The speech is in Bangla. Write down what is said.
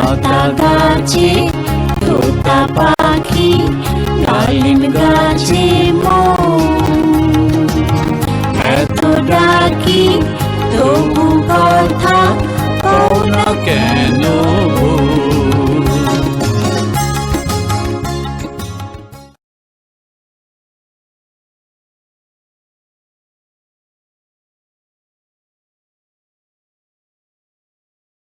আতা গাছে তোতা পাখি ডালিম গাছে এত ডাকি তবু কেন